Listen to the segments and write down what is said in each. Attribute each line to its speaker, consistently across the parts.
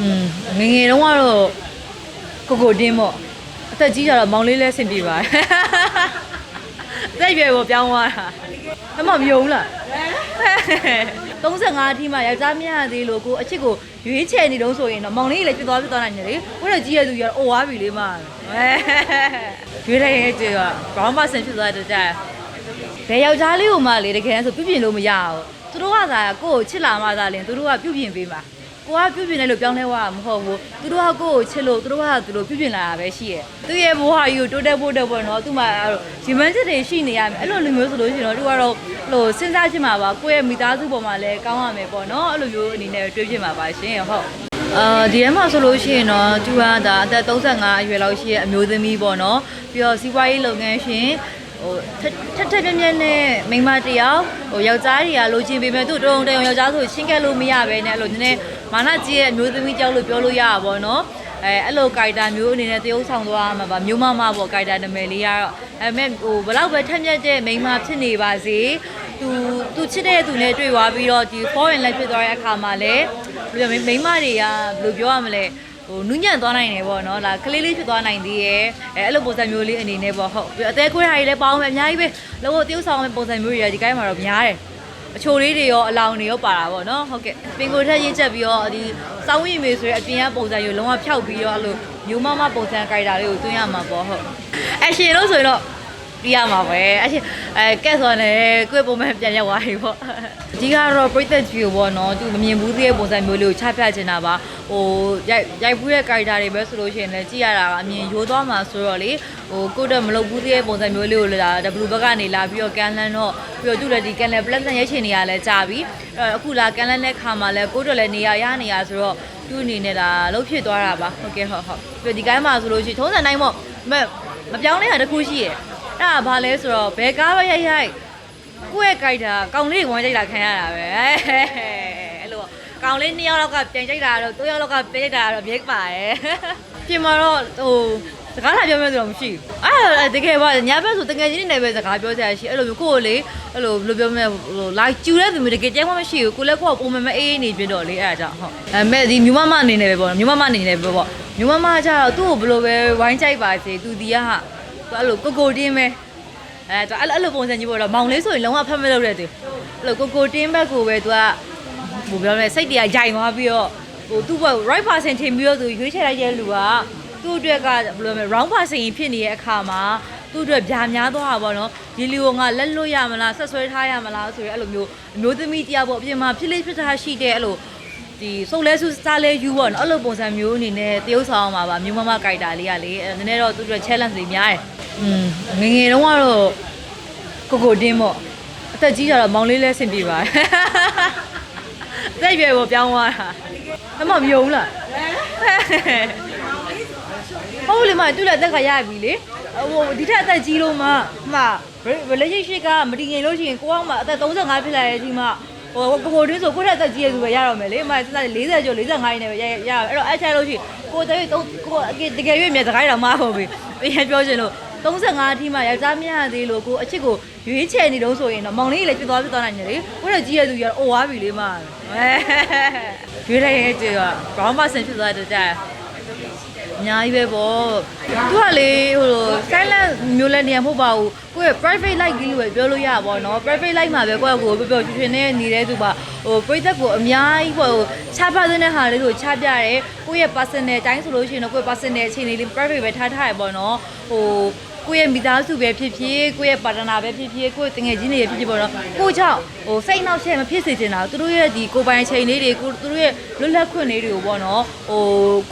Speaker 1: อืมငယ်ငယ်တုန်းကတော့ကိုကိုတင်းပေါ့အသက်ကြီးကြတော့မောင်လေးလဲဆင်ပြေပါတယ်အသက်ရွယ်ပေါ်ပြောင်းသွားတာအမမယုံလား35အထိမှယောက်ျားမရသေးလို့ကိုအချစ်ကိုရွေးချယ်နေတော့ဆိုရင်တော့မောင်လေးလည်းပြစ်သွားပြစ်သွားနိုင်တယ်လေကိုတော့ကြီးရသူကြီးကတော့အိုသွားပြီလေမရွေးလိုက်ရဲ့ကျေကဘာမှဆင်ဖြစ်သွားတော့ကြာဘယ်ယောက်ျားလေးကိုမှလေတကယ်ဆိုပြုပြင်လို့မရဘူးသူတို့ကသာကိုယ့်ကိုချစ်လာမှသာလင်သူတို့ကပြုပြင်ပေးမှာ ကိုကပြုပြင်လိုက်လို့ပြောင်းလဲသွားတာမဟုတ်ဘူးသူတို့ကကိုယ့်ကိုချစ်လို့သူတို့ကသူတို့ပြုပြင်လာတာပဲရှိရဲ့သူရဲ့ဘဝကြီးကိုတိုးတက်ဖို့တက်ဖို့နော်သူမှအဲ့လိုရီမန်းချက်တွေရှိနေရမယ်အဲ့လိုလူမျိုးဆိုလို့ရှိရင်တော့သူကတော့ဟိုစဉ်းစားချင်မှာပါကိုယ့်ရဲ့မိသားစုပေါ်မှာလည်းကောင်းရမယ်ပေါ့နော်အဲ့လိုမျိုးအနေနဲ့တွေးချင်မှာပါရှင်ဟုတ်အာဒီထဲမှာဆိုလို့ရှိရင်တော့သူကဒါအသက်35အရွယ်လောက်ရှိရဲ့အမျိုးသမီးပေါ့နော်ပြီးတော့စီးပွားရေးလုပ်ငန်းရှင်ဟိုထက်ထက်ထက်မြက်မြက်နဲ့မိန်းမတစ်ယောက်ဟိုယောက်ျားတွေကလိုချင်ပေမဲ့သူ့တုံးတုံယောက်ျားဆိုရှင်းကက်လို့မရပဲနဲ့အဲ့လိုနည်းနည်း မာနကြီးရဲ့အမျိုးသမီးကြောက်လို့ပြောလို့ရတာပေါ့နော်အဲအဲ့လိုကာရီတာမျိုးအနေနဲ့တရုပ်ဆောင်သွားမှာပါမျိုးမမပေါ့ကာရီတာနာမည်လေးကတော့အဲမဲ့ဟိုဘလောက်ပဲထက်မြက်တဲ့မိန်းမဖြစ်နေပါစေသူသူချစ်တဲ့သူနဲ့တွေ့သွားပြီးတော့ဒီ foreign လိုက်ဖြစ်သွားတဲ့အခါမှာလည်းဘယ်လိုမိန်းမတွေကဘယ်လိုပြောရမလဲဟိုနုညံ့သွားနိုင်တယ်ပေါ့နော်လာကလေးလေးဖြစ်သွားနိုင်သေးရဲ့အဲအဲ့လိုပုံစံမျိုးလေးအနေနဲ့ပေါ့ဟုတ်ပြီးတော့အသေးခွဲဟာကြီးလည်းပေါင်းမယ်အများကြီးပဲလောကတရုပ်ဆောင်မဲ့ပုံစံမျိုးတွေကဒီကိုင်းမှာတော့များတယ် အချိုလေးတွေရောအလောင်တွေရောပါတာပေါ့နော်ဟုတ်ကဲ့ပင်ကိုထက်ရေးချက်ပြီးတော့ဒီစောင်းရင်မေဆိုတဲ့အပြင်ကပုံစံမျိုးလုံးဝဖျောက်ပြီးတော့အဲ့လိုမျိုးမမပုံစံကြိုက်တာလေးကိုသွင်းရမှာပေါ့ဟုတ်အရှင်လို့ဆိုရင်တော့ ပြရမှာပဲအရှင်အဲကက်ဆိုလည်းကိုယ့်ပုံမှန်ပြန်ရောက်သွားပြီပေါ့အကြီးကတော့ပြိသက်ကြီးကိုပေါ့နော်သူမမြင်ဘူးသေးတဲ့ပုံစံမျိုးလေးကိုချပြချင်တာပါဟိုရိုက်ရိုက်ဘူးတဲ့ character တွေပဲဆိုလို့ရှိရင်လည်းကြည့်ရတာကအမြင်ရိုးသွားမှာဆိုတော့လေဟိုကိုယ့်တော့မလုပ်ဘူးသေးတဲ့ပုံစံမျိုးလေးကိုလာ W ဘက်ကနေလာပြီးတော့ကန်လန်းတော့ပြီးတော့သူလည်းဒီကန်လန် plus နဲ့ရိုက်ချင်နေရလဲကြာပြီအဲ့တော့အခုလာကန်လန်းတဲ့ခါမှာလဲကိုယ့်တော့လည်းနေရရနေရဆိုတော့သူ့အနေနဲ့ဒါလှုပ်ဖြစ်သွားတာပါဟုတ်ကဲ့ဟုတ်ဟုတ်ပြီးတော့ဒီကိုင်းမှာဆိုလို့ရှိရင်ထုံးစံတိုင်းပေါ့မမပြောင်းလဲတာတစ်ခုရှိရဲ့ အဲ့ဒါဘာလဲဆိုတော့ဘယ်ကားပဲရိုက်ရိုက်ကိုယ့်ရဲ့ကြိုက်တာကောင်လေးကဝင်ကြိုက်တာခံရတာပဲအဲ့လိုကောင်လေးနှစ်ယောက်လောက်ကပြန်ကြိုက်တာတော့သုံးယောက်လောက်ကပြန်ကြိုက်တာတော့မြိတ်ပါတယ်ပြင်မှာတော့ဟိုစကားလာပြောမယ်ဆိုတော့မရှိဘူးအဲ့တကယ်ပါညာဘက်ဆိုတကယ်ချင်းနေပဲစကားပြောစရာရှိအဲ့လိုမျိုးကိုယ်လေအဲ့လိုဘယ်လိုပြောမလဲဟိုလာကျူတဲ့သူမျိုးတကယ်ကြိုက်မှမရှိဘူးကိုလည်းကိုယ်ကပုံမှန်မအေးအေးနေပြတော့လေအဲ့ဒါကြောင့်ဟုတ်အဲမဲ့ဒီမြမမအနေနဲ့ပဲပေါ့မြမမအနေနဲ့ပဲပေါ့မြမမကျတော့သူ့ကိုဘယ်လိုပဲဝိုင်းကြိုက်ပါစေသူဒီကဟာ သူအဲ့လိုကိုကိုတင်းပဲအဲသူအဲ့လိုအဲ့လိုပုံစံကြီးပေါ့တော့မောင်လေးဆိုရင်လုံးဝဖတ်မလုပ်တဲ့သူအဲ့လိုကိုကိုတင်းဘက်ကိုပဲသူကဟိုပြောမလဲစိတ်တရားဂျိုင်သွားပြီးတော့ဟိုသူ့ဘက် right person ထင်ပြီးတော့သူရွေးချယ်လိုက်တဲ့လူကသူ့အတွက်ကဘယ်လိုလဲ round person ဖြစ်နေတဲ့အခါမှာသူ့အတွက်ဗျာများသွားတာပေါ့နော်ဒီလူကငါလက်လွတ်ရမလားဆက်ဆွဲထားရမလားဆိုရအဲ့လိုမျိုးအမျိုးသမီးတရားပေါ့အပြင်မှာဖြစ်လေးဖြစ်ထားရှိတဲ့အဲ့လိုဒီစုပ်လဲစုစားလဲယူပေါ့နော်အဲ့လိုပုံစံမျိုးအနေနဲ့တရုပ်ဆောင်အောင်ပါပါမျိုးမမကြိုက်တာလေးကလေနည်းနည်းတော့သူ့အတွက် challenge တွေများတယ် อืมငယ်ငယ်တုန်းကတော့ကိုကိုတင်းပေါ့အသက်ကြီးကြတော့မောင်လေးလဲဆင်ပြေပါတယ်အသက်ရွယ်ပေါ်ပြောင်းသွားတာအမမယုံလားဟုတ်လေမတူလည်းအသက်ကရပြီလေဟိုဒီထက်အသက်ကြီးလို့မှမှ relationship ကမတည်ငြိမ်လို့ရှိရင်ကိုအောင်မအသက်35ဖြစ်လာတဲ့အချိန်မှာဟိုကိုကိုတင်းဆိုကိုထက်အသက်ကြီးရသူပဲရတော့မယ်လေအမစဉ်းစား40ကျော်45ရင်းနဲ့ပဲရရအဲ့တော့အဲ့ချလို့ရှိရင်ကိုတကယ်ကိုတကယ်ရွေးမြဲစကားတော်မှာဟုတ်ပြီပြန်ပြောချင်လို့ 35အထိမှယောက်ျားမရသေးလို့ကိုအချစ်ကိုရွေးချယ်နေတော့ဆိုရင်တော့မောင်လေးလည်းပြစ်သွားပြစ်သွားနိုင်တယ်လေကိုတော့ကြီးရသူကြီးကတော့အိုသွားပြီလေမရွေးလိုက်ရဲ့ကျေကဘာမှဆင်ဖြစ်သွားတော့ကြာ အများကြီးပဲပေါ့သူကလေဟိုလို silent မျိုးလည်းနေရာမဟုတ်ပါဘူးကိုယ့်ရဲ့ private life ကြီးလို့ပဲပြောလို့ရပါပေါ့နော် private life မှာပဲကိုယ့်ကိုပြောပြောချွင်ချွင်နဲ့နေတဲ့သူပါဟိုပရိသတ်ကိုအများကြီးပေါ့ဟိုချပြသတဲ့ဟာလေးကိုချပြရဲကိုယ့်ရဲ့ personal အတိုင်းဆိုလို့ရှိရင်တော့ကိုယ့် personal အခြေအနေလေး private ပဲထားထားရပေါ့နော်ဟို ကိုယ့်ရဲ့မိသားစုပဲဖြစ်ဖြစ်ကိုယ့်ရဲ့ပါတနာပဲဖြစ်ဖြစ်ကိုယ့်တငယ်ချင်းတွေပဲဖြစ်ဖြစ်ပေါ့နော်ကိုကြောင့်ဟိုစိတ်နှောက်ရှက်မဖြစ်စေချင်တာသူတို့ရဲ့ဒီကိုယ်ပိုင်ချိန်လေးတွေကိုသူတို့ရဲ့လွတ်လပ်ခွင့်လေးတွေကိုပေါ့နော်ဟို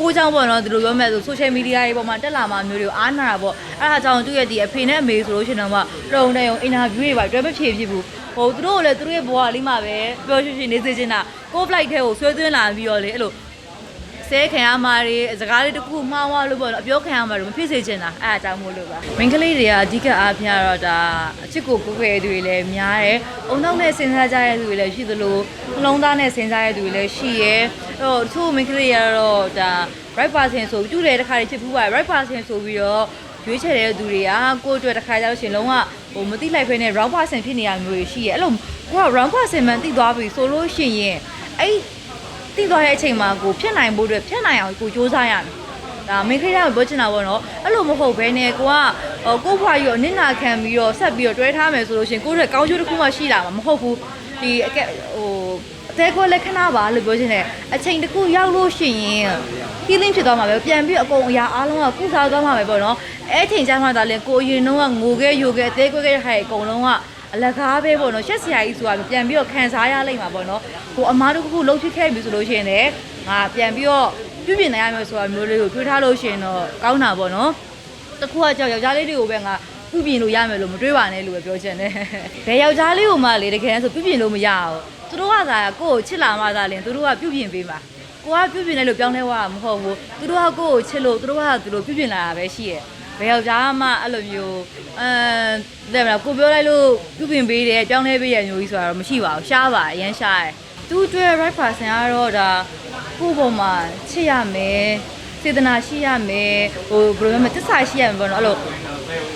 Speaker 1: ကိုကြောင့်ပေါ့နော်သူတို့ပြောမဲ့ဆို social media တွေပေါ်မှာတက်လာမှမျိုးတွေကိုအားနာတာပေါ့အဲ့ဒါကြောင့်သူ့ရဲ့ဒီအဖေနဲ့အမေဆိုလို့ရှိရင်တော့မှတုံတဲ့ုံ interview တွေပါတွဲမဖြေဖြစ်ဘူးဟိုသူတို့ကလည်းသူတို့ရဲ့ဘဝလေးမှာပဲပြောရွှင်ရွှင်နေစေချင်တာကိုယ် flight ထဲကိုဆွဲသွင်းလာပြီးတော့လေအဲ့လို ဆဲခံရမှာတွေစကားလေးတစ်ခုမှားသွားလို့ပေါ့နော်အပြောခံရမှာတွေမဖြစ်စေချင်တာအဲ့အကြောင်းမို့လို့ပါမိန်းကလေးတွေကအဓိကအားဖြင့်ကတော့ဒါအချစ်ကိုကိုယ်ခဲ့သူတွေလည်းများတယ်အုံနောက်နဲ့စဉ်းစားကြတဲ့သူတွေလည်းရှိသလိုနှလုံးသားနဲ့စဉ်းစားတဲ့သူတွေလည်းရှိရဲအဲ့တော့သူ့မိန်းကလေးတွေကတော့ဒါ right person ဆိုတူတယ်တစ်ခါတည်းချစ်ဖူးပါတယ် right person ဆိုပြီးတော့ရွေးချယ်တဲ့သူတွေကကိုယ့်အတွက်တစ်ခါကြလို့ရှိရင်လုံးဝဟိုမသိလိုက်ဖဲနဲ့ round person ဖြစ်နေရမျိုးတွေရှိရဲအဲ့လိုကိုက round person မှန်သိသွားပြီဆိုလို့ရှိရင်အဲ့ သိသွားတဲ့အချိန်မှာကိုဖြစ်နိုင်ဖို့အတွက်ဖြစ်နိုင်အောင်ကိုစူးစမ်းရမယ်ဒါမင်းခေတ္တကပြောချင်တာပေါ့နော်အဲ့လိုမဟုတ်ဘဲနဲ့ကိုကဟိုကို့ဖွားကြီးကိုအနစ်နာခံပြီးတော့ဆက်ပြီးတော့တွဲထားမယ်ဆိုလို့ရှိရင်ကိုယ့်ရဲ့ကောင်းကျိုးတစ်ခုမှရှိလာမှာမဟုတ်ဘူးဒီအကက်ဟိုအသေးကိုလက်ခဏပါလို့ပြောချင်တယ်အချိန်တစ်ခုရောက်လို့ရှိရင် healing ဖြစ်သွားမှာပဲပြန်ပြီးအကုန်အရာအားလုံးကကုစားသွားမှာပဲပေါ့နော်အဲ့ချိန်ကျမှသာလဲကိုအရင်တော့ကငိုခဲ့ယိုခဲ့အသေးကွဲခဲ့တဲ့ဟာတွေအကုန်လုံးက အလကားပဲပေါ့နော်ရှက်စရာကြီးဆိုတာပြန်ပြီးတော့ခံစားရလိမ့်မှာပေါ့နော်ကိုအမားတို့ကခုလှုပ်ဖြစ်ခဲ့ပြီဆိုလို့ရှိရင်လည်းငါပြန်ပြီးတော့ပြုပြင်နိုင်ရမယ်ဆိုတာမျိုးလေးကိုတွေးထားလို့ရှိရင်တော့ကောင်းတာပေါ့နော်တခုကကြောက်ယောက်ျားလေးတွေကိုပဲငါပြုပြင်လို့ရမယ်လို့မတွေးပါနဲ့လို့ပဲပြောချင်တယ်ဘယ်ယောက်ျားလေးကိုမှလေတကယ်ဆိုပြုပြင်လို့မရဘူးသူတို့ကသာကိုယ့်ကိုချစ်လာမှသာလင်သူတို့ကပြုပြင်ပေးမှာကိုကပြုပြင်တယ်လို့ပြောင်းလဲသွားတာမဟုတ်ဘူးသူတို့ကကိုယ့်ကိုချစ်လို့သူတို့ကသူတို့ပြုပြင်လာတာပဲရှိရဲ့ ဘယ်ယောက်ျားမှအဲ့လိုမျိုးအဲတဲ့မလားကိုပြောလိုက်လို့ပြုပြင်ပေးတယ်ပြောင်းလဲပေးရမျိုးကြီးဆိုတာတော့မရှိပါဘူးရှားပါအရန်ရှားတယ်သူတွေ့ right person ကတော့ဒါကိုယ့်ပုံမှာချစ်ရမယ်စေတနာရှိရမယ်ဟိုဘယ်လိုလဲတစ္ဆာရှိရမယ်ပေါ့နော်အဲ့လို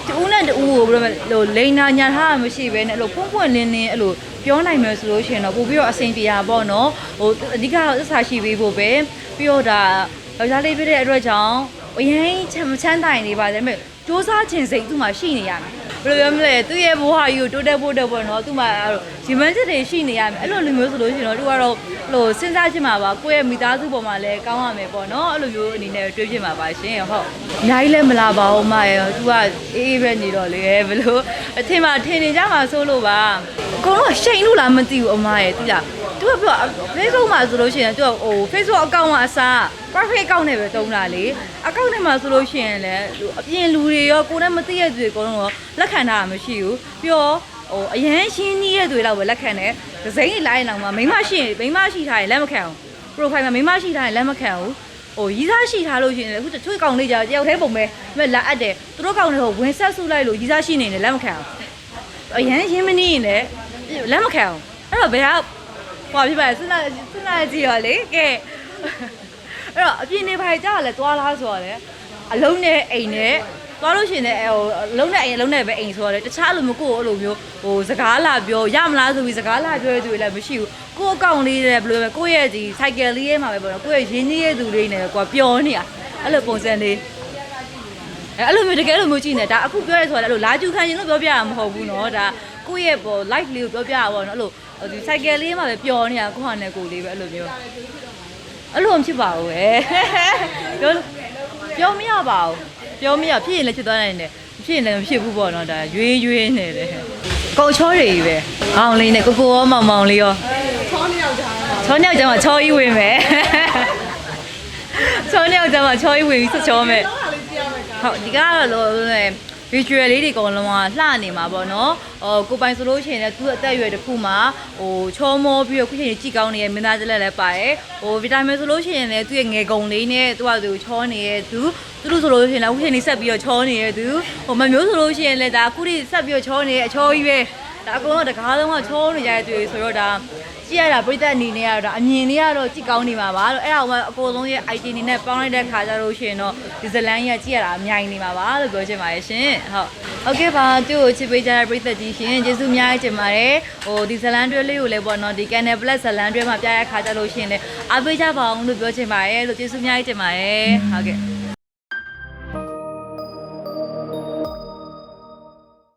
Speaker 1: တူနဲ့တူကိုဘယ်လိုလဲဟိုလိန်နာညာထားတာမရှိဘဲနဲ့အဲ့လိုပွန့်ပွန့်လင်းလင်းအဲ့လိုပြောနိုင်မယ်ဆိုလို့ရှိရင်တော့ပို့ပြီးတော့အဆင်ပြေတာပေါ့နော်ဟိုအဓိကတော့တစ္ဆာရှိပေးဖို့ပဲပြီးတော့ဒါယောက်ျားလေးပြတဲ့အတွက်ကြောင့် အရင်ချမ်းချမ်းတိုင်နေပါဒါပေမဲ့စူးစမ်းခြင်းစိတ်သူ့မှာရှိနေရမယ်ဘယ်လိုပြောမလဲသူ့ရဲ့ဘဝကြီးကိုတိုးတက်ဖို့တက်ပေါ့နော်သူ့မှာအဲ့လိုရီမန်းချက်တွေရှိနေရမယ်အဲ့လိုလူမျိုးဆိုလို့ရှိရင်တော့သူကတော့ဟိုစဉ်းစားချင်မှာပါကိုယ့်ရဲ့မိသားစုပေါ်မှာလည်းကောင်းရမယ်ပေါ့နော်အဲ့လိုမျိုးအနေနဲ့တွေးပြမှာပါရှင်ဟုတ်အများကြီးလည်းမလာပါဘူးမရဲ့သူကအေးအေးပဲနေတော့လေဘယ်လိုအထင်မှာထင်နေကြမှာစိုးလို့ပါအကုန်လုံးရှိန်လို့လားမသိဘူးအမရဲ့သိလား သူကပြော Facebook မှာဆိုလို့ရှိရင်သူကဟို Facebook အကောင့်ကအစား private account နဲ့ပဲတုံးတာလေအကောင့်ထဲမှာဆိုလို့ရှိရင်လည်းအပြင်လူတွေရောကိုယ်နဲ့မသိတဲ့သူတွေအကုန်လုံးရောလက်ခံတာမရှိဘူးပြီးတော့ဟိုအရန်ရှင်းကြီးရဲ့တွေတော့ပဲလက်ခံတယ်ဒီဇိမ်းလိုက်အောင်မှာမိမရှိရင်မိမရှိထားရင်လက်မခံဘူး profile မှာမိမရှိထားရင်လက်မခံဘူးဟိုရီးစားရှိထားလို့ရှိရင်လည်းအခုတချို့ကောင်လေးကြာတယောက်တည်းပုံပဲမလာအပ်တယ်သူတို့ကောင်တွေဟိုဝင်ဆက်ဆုလိုက်လို့ရီးစားရှိနေတယ်လက်မခံဘူးအရန်ရှင်းမနေရင်လည်းလက်မခံဘူးအဲ့တော့ဘယ်က ဟွာဖြစ်ပါလဲစဉ်းစားစဉ်းစားကြည့်ရလေကဲအဲ့တော့အပြင်နေပါကြာလဲသွားလားဆိုတော့လေအလုံးနဲ့အိမ်နဲ့သွားလို့ရှိရင်လည်းဟိုအလုံးနဲ့အိမ်အလုံးနဲ့ပဲအိမ်ဆိုတော့လေတခြားလိုမျိုးကိုယ့်အဲ့လိုမျိုးဟိုစကားလာပြောရမလားဆိုပြီးစကားလာပြောရတဲ့သူတွေလည်းမရှိဘူးကိုယ့်အကောင့်လေးတဲ့ဘယ်လိုပဲကိုယ့်ရဲ့ဒီ cycle လေးရဲ့မှာပဲပေါ့နော်ကိုယ့်ရဲ့ရင်းနှီးရဲ့သူလေးနဲ့ကိုယ်ပျော်နေတာအဲ့လိုပုံစံလေးအဲအဲ့လိုမျိုးတကယ်လို့မျိုးကြည့်နေဒါအခုပြောရဲဆိုတော့အဲ့လိုလာကျူခံရင်လို့ပြောပြရမှာမဟုတ်ဘူးเนาะဒါကိုယ့်ရဲ့ပေါ် life လေးကိုပြောပြရပါတော့เนาะအဲ့လို ဒီဆိုင်ကယ်လေးမှာပဲပျော်နေတာကိုဟာနဲ့ကိုလေးပဲအဲ့လိုမျိုးအဲ့လိုမဖြစ်ပါဘူးပဲပြောပြောမရပါဘူးပြောမရဖြစ်ရင်လည်းဖြစ်သွားနိုင်တယ်ဖြစ်ရင်လည်းမဖြစ်ဘူးပေါ့နော်ဒါရွေးရွေးနေတယ်ကောက်ချောတွေကြီးပဲအောင်လေးနဲ့ကိုကိုရောမောင်မောင်လေးရော
Speaker 2: ချောနှစ်ယောက်ကြာ
Speaker 1: မှာချောကြီးဝင်မယ်ချောနှစ်ယောက်ကြာမှာချောကြီးဝင်ပြီးဆက်ချောမယ်ဟုတ်ဒီကတော့လို့ visual လေးတွေအကုန်လုံးကလှနေမှာပေါ့နော်ဟိုကိုပိုင်ဆိုလို့ရှိရင်လည်းသူ့အသက်အရွယ်တစ်ခုမှာဟိုချောမောပြီးတော့ခုချိန်ကြီးကြည်ကောင်းနေတဲ့မင်းသားချက်လက်လည်းပါတယ်ဟိုဗီတာမင်ဆိုလို့ရှိရင်လည်းသူ့ရဲ့ငယ်ကုံလေးနဲ့သူ့ဟာသူချောနေတဲ့သူသူတို့ဆိုလို့ရှိရင်လည်းခုချိန်ကြီးဆက်ပြီးတော့ချောနေတဲ့သူဟိုမမျိုးဆိုလို့ရှိရင်လည်းဒါခုထိဆက်ပြီးတော့ချောနေတဲ့အချောကြီးပဲဒါအကုန်လုံးတကားလုံးကချောနေကြတဲ့သူတွေဆိုတော့ဒါ ကြည့်ရတာပြိသက်အနေနဲ့ကတော့အမြင်လေးကတော့ကြည့်ကောင်းနေမှာပါလို့အဲ့ဒါကအကိုလုံးရဲ့ IT အနေနဲ့ပေါင်းလိုက်တဲ့ခါကျလို့ရှိရင်တော့ဒီဇလန်ကြီးကကြည့်ရတာအများကြီးနေမှာပါလို့ပြောချင်ပါတယ်ရှင်ဟုတ်โอเคပါသူ့ကိုချစ်ပေးကြတဲ့ပြိသက်ကြီးရှင်ကျေးဇူးအများကြီးတင်ပါတယ်ဟိုဒီဇလန်တွဲလေးကိုလည်းပေါ့နော်ဒီ Canal Plus ဇလန်တွဲမှာပြရတဲ့ခါကျလို့ရှိရင်လည်းအားပေးကြပါအောင်လို့ပြောချင်ပါတယ်လို့ကျေးဇူးအများကြီးတင်ပါတယ်ဟုတ်ကဲ့